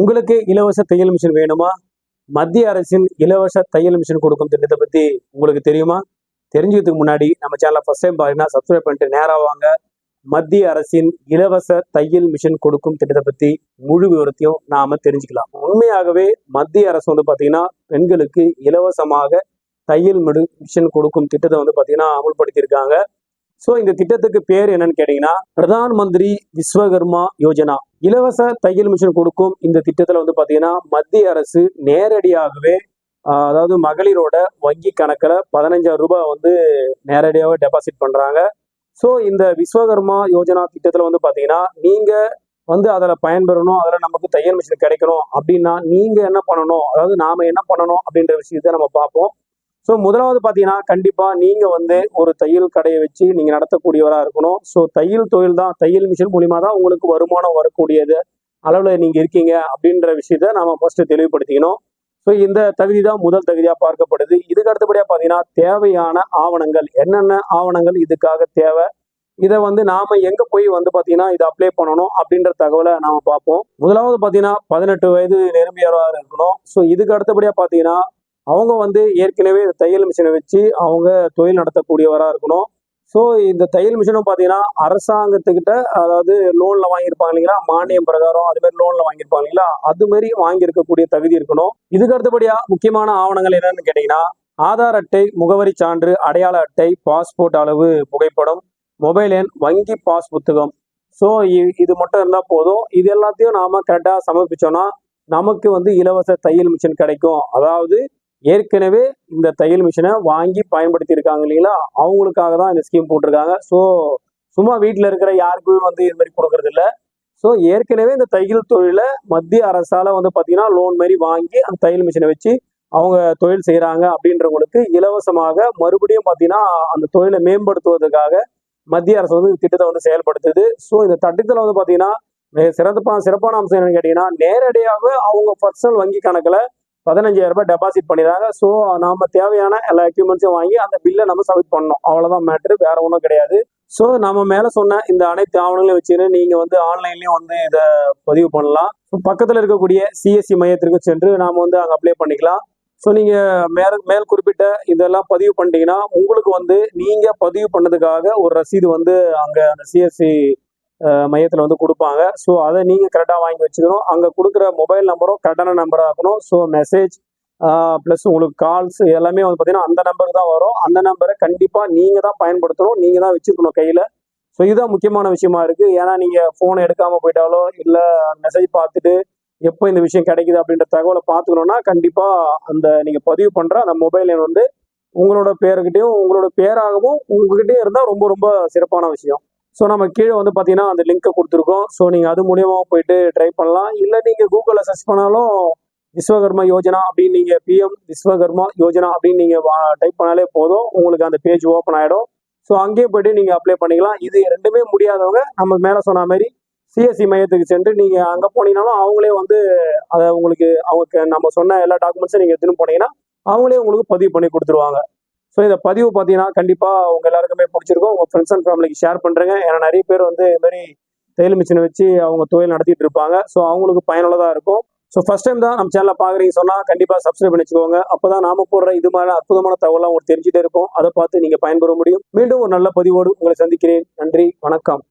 உங்களுக்கு இலவச தையல் மிஷின் வேணுமா? மத்திய அரசின் இலவச தையல் மிஷின் கொடுக்கும் திட்டத்தை பத்தி உங்களுக்கு தெரியுமா? தெரிஞ்சுக்கிறதுக்கு முன்னாடி நம்ம சேனலை ஃபர்ஸ்ட் டைம் பாருங்கன்னா சப்ஸ்கிரைப் பண்ணிட்டு நேராக வாங்க. மத்திய அரசின் இலவச தையல் மிஷின் கொடுக்கும் திட்டத்தை பத்தி முழு விவரத்தையும் நாம தெரிஞ்சுக்கலாம். உண்மையாகவே மத்திய அரசு வந்து பாத்தீங்கன்னா பெண்களுக்கு இலவசமாக தையல் மிடு மிஷின் கொடுக்கும் திட்டத்தை வந்து பாத்தீங்கன்னா அமல்படுத்தியிருக்காங்க. ஸோ இந்த திட்டத்துக்கு பேர் என்னன்னு கேட்டீங்கன்னா பிரதான் மந்திரி விஸ்வகர்மா யோஜனா. இலவச தையல் மிஷின் கொடுக்கும் இந்த திட்டத்தில் வந்து பார்த்தீங்கன்னா மத்திய அரசு நேரடியாகவே அதாவது மகளிரோட வங்கி கணக்கில் பதினஞ்சாயிரம் ரூபாய் வந்து நேரடியாகவே டெபாசிட் பண்ணுறாங்க ஸோ இந்த விஸ்வகர்மா யோஜனா திட்டத்தில் வந்து பார்த்தீங்கன்னா நீங்கள் வந்து அதில் பயன்பெறணும் அதில் நமக்கு தையல் மிஷின் கிடைக்கணும் அப்படின்னா நீங்கள் என்ன பண்ணணும்? அதாவது நாம என்ன பண்ணணும் அப்படின்ற விஷயத்தை நம்ம பார்ப்போம். ஸோ முதலாவது பார்த்தீங்கன்னா கண்டிப்பாக நீங்கள் வந்து ஒரு தையல் கடையை வச்சு நீங்கள் நடத்தக்கூடியவராக இருக்கணும். ஸோ தையல் தொழில் தான் தையல் மிஷின் மூலிமா தான் உங்களுக்கு வருமானம் வரக்கூடியது அளவில் நீங்கள் இருக்கீங்க அப்படின்ற விஷயத்த நாம் ஃபஸ்ட்டு தெளிவுபடுத்திக்கணும். ஸோ இந்த தகுதி தான் முதல் தகுதியாக பார்க்கப்படுது. இதுக்கு அடுத்தபடியாக பார்த்தீங்கன்னா தேவையான ஆவணங்கள் என்னென்ன ஆவணங்கள் இதுக்காக தேவை இதை வந்து நாம எங்கே போய் வந்து பார்த்தீங்கன்னா இதை அப்ளை பண்ணணும் அப்படின்ற தகவலை நாம பார்ப்போம். முதலாவது பார்த்தீங்கன்னா பதினெட்டு வயது நிரம்பியவராக இருக்கணும். ஸோ இதுக்கு அடுத்தபடியாக பார்த்தீங்கன்னா அவங்க வந்து ஏற்கனவே இந்த தையல் மிஷினை வச்சு அவங்க தொழில் நடத்தக்கூடியவராக இருக்கணும். ஸோ இந்த தையல் மிஷினும் பார்த்தீங்கன்னா அரசாங்கத்துக்கிட்ட அதாவது லோனில் வாங்கியிருப்பாங்க இல்லைங்களா? மானியம் பிரகாரம் அது மாதிரி லோனில் வாங்கியிருப்பாங்க இல்லைங்களா? அது மாதிரி வாங்கியிருக்கக்கூடிய தகுதி இருக்கணும். இதுக்கு அடுத்தபடியாக முக்கியமான ஆவணங்கள் என்னன்னு கேட்டிங்கன்னா ஆதார் அட்டை முகவரி சான்று அடையாள அட்டை பாஸ்போர்ட் அளவு புகைப்படம் மொபைல் எண் வங்கி பாஸ் புத்தகம். ஸோ இது மட்டும் இருந்தால் போதும். இது எல்லாத்தையும் நாம் கரெக்டாக சமர்ப்பிச்சோம்னா நமக்கு வந்து இலவச தையல் மிஷின் கிடைக்கும். அதாவது ஏற்கனவே இந்த தையல் மிஷினை வாங்கி பயன்படுத்தி இருக்காங்க இல்லைங்களா? அவங்களுக்காக தான் இந்த ஸ்கீம் போட்டிருக்காங்க. ஸோ சும்மா வீட்டில் இருக்கிற யாருக்குமே வந்து இது மாதிரி கொடுக்கறது இல்லை. ஸோ ஏற்கனவே இந்த தையல் தொழிலை மத்திய அரசால் வந்து பார்த்தீங்கன்னா லோன் மாதிரி வாங்கி அந்த தையல் மிஷினை வச்சு அவங்க தொழில் செய்கிறாங்க அப்படின்றவங்களுக்கு இலவசமாக மறுபடியும் பார்த்தீங்கன்னா அந்த தொழிலை மேம்படுத்துவதற்காக மத்திய அரசு வந்து இந்த திட்டத்தை வந்து செயல்படுத்துது. ஸோ இந்த திட்டத்தில் வந்து பார்த்தீங்கன்னா மிக சிறப்பான சிறப்பான அம்சம் என்னன்னு கேட்டீங்கன்னா நேரடியாக அவங்க பர்சனல் வங்கி கணக்கில் பதினஞ்சாயிரம் ரூபாய் டெபாசிட் பண்ணிடுறாங்க. ஸோ நாம தேவையான எல்லா எக்யூப்மெண்ட்ஸையும் வாங்கி அந்த பில்லை நம்ம சப்மிட் பண்ணணும். அவ்வளோதான் மேட்ரு வேற ஒன்றும் கிடையாது. ஸோ நம்ம மேலே சொன்ன இந்த அனைத்து ஆவணங்களையும் வச்சுன்னு நீங்கள் வந்து ஆன்லைன்லேயும் வந்து இதை பதிவு பண்ணலாம். ஸோ பக்கத்தில் இருக்கக்கூடிய சிஎஸ்சி மையத்திற்கு சென்று நாம் வந்து அங்கே அப்ளை பண்ணிக்கலாம். ஸோ நீங்கள் மேல் மேல் குறிப்பிட்ட இதெல்லாம் பதிவு பண்ணிட்டீங்கன்னா உங்களுக்கு வந்து நீங்கள் பதிவு பண்ணதுக்காக ஒரு ரசீது வந்து அங்கே அந்த சிஎஸ்சி மையத்தில் வந்து கொடுப்பாங்க. ஸோ அதை நீங்கள் கரெக்டாக வாங்கி வச்சுக்கணும். அங்கே கொடுக்குற மொபைல் நம்பரும் கரெக்டான நம்பராக இருக்கணும். ஸோ மெசேஜ் ப்ளஸ் உங்களுக்கு கால்ஸ் எல்லாமே வந்து பார்த்தீங்கன்னா அந்த நம்பர் தான் வரும். அந்த நம்பரை கண்டிப்பாக நீங்கள் தான் பயன்படுத்தணும். நீங்கள் தான் வச்சுருக்கணும் கையில். ஸோ இதுதான் முக்கியமான விஷயமா இருக்குது ஏன்னா நீங்கள் ஃபோனை எடுக்காமல் போயிட்டாலோ இல்லை மெசேஜ் பார்த்துட்டு எப்போ இந்த விஷயம் கிடைக்குது அப்படின்ற தகவலை பார்த்துக்கணுன்னா கண்டிப்பாக அந்த நீங்கள் பதிவு பண்ணுற அந்த மொபைல் எண் வந்து உங்களோட பேருக்கிட்டையும் உங்களோட பேராகவும் உங்ககிட்டயும் இருந்தால் ரொம்ப ரொம்ப சிறப்பான விஷயம். ஸோ நம்ம கீழே வந்து பார்த்தீங்கன்னா அந்த லிங்கை கொடுத்துருக்கோம். ஸோ நீங்கள் அது மூலியமாக போயிட்டு ட்ரை பண்ணலாம். இல்லை நீங்கள் கூகுளில் சர்ச் பண்ணாலும் விஸ்வகர்மா யோஜனா அப்படின்னு நீங்கள் பிஎம் விஸ்வகர்மா யோஜனா அப்படின்னு நீங்கள் டைப் பண்ணாலே போதும். உங்களுக்கு அந்த பேஜ் ஓப்பன் ஆகிடும் ஸோ அங்கேயே போயிட்டு நீங்கள் அப்ளை பண்ணிக்கலாம். இது ரெண்டுமே முடியாதவங்க நம்ம மேலே சொன்ன மாதிரி சிஎஸ்சி மையத்துக்கு சென்று நீங்கள் அங்கே போனீங்கனாலும் அவங்களே வந்து அதை உங்களுக்கு அவங்க நம்ம சொன்ன எல்லா டாக்குமெண்ட்ஸும் நீங்கள் எடுத்துன்னு போனீங்கன்னா அவங்களே உங்களுக்கு பதிவு பண்ணி கொடுத்துருவாங்க. ஸோ இந்த பதிவு பார்த்தீங்கன்னா கண்டிப்பாக உங்கள் எல்லாருக்குமே பிடிச்சிருக்கும். உங்கள் ஃப்ரெண்ட்ஸ் அண்ட் ஃபேமிலிக்கு ஷேர் பண்ணுறேங்க ஏன்னா நிறைய பேர் வந்து இதுமாரி தையல் மிஷினை வச்சு அவங்க தொழில் நடத்திட்டு இருப்பாங்க. ஸோ அவங்களுக்கு பயனுள்ளதாக இருக்கும். ஸோ ஃபஸ்ட் டைம் தான் நம்ம சேனலில் பார்க்குறீங்க சொன்னால் கண்டிப்பாக சப்ஸ்கிரைப் பண்ணி வச்சுக்கோங்க அப்போ தான் நாம போடுற இது மாதிரி அற்புதமான தகவலாம் உங்களுக்கு தெரிஞ்சுட்டே இருக்கும். அதை பார்த்து நீங்கள் பயன்பெற முடியும். மீண்டும் ஒரு நல்ல பதிவோடு உங்களை சந்திக்கிறேன். நன்றி வணக்கம்.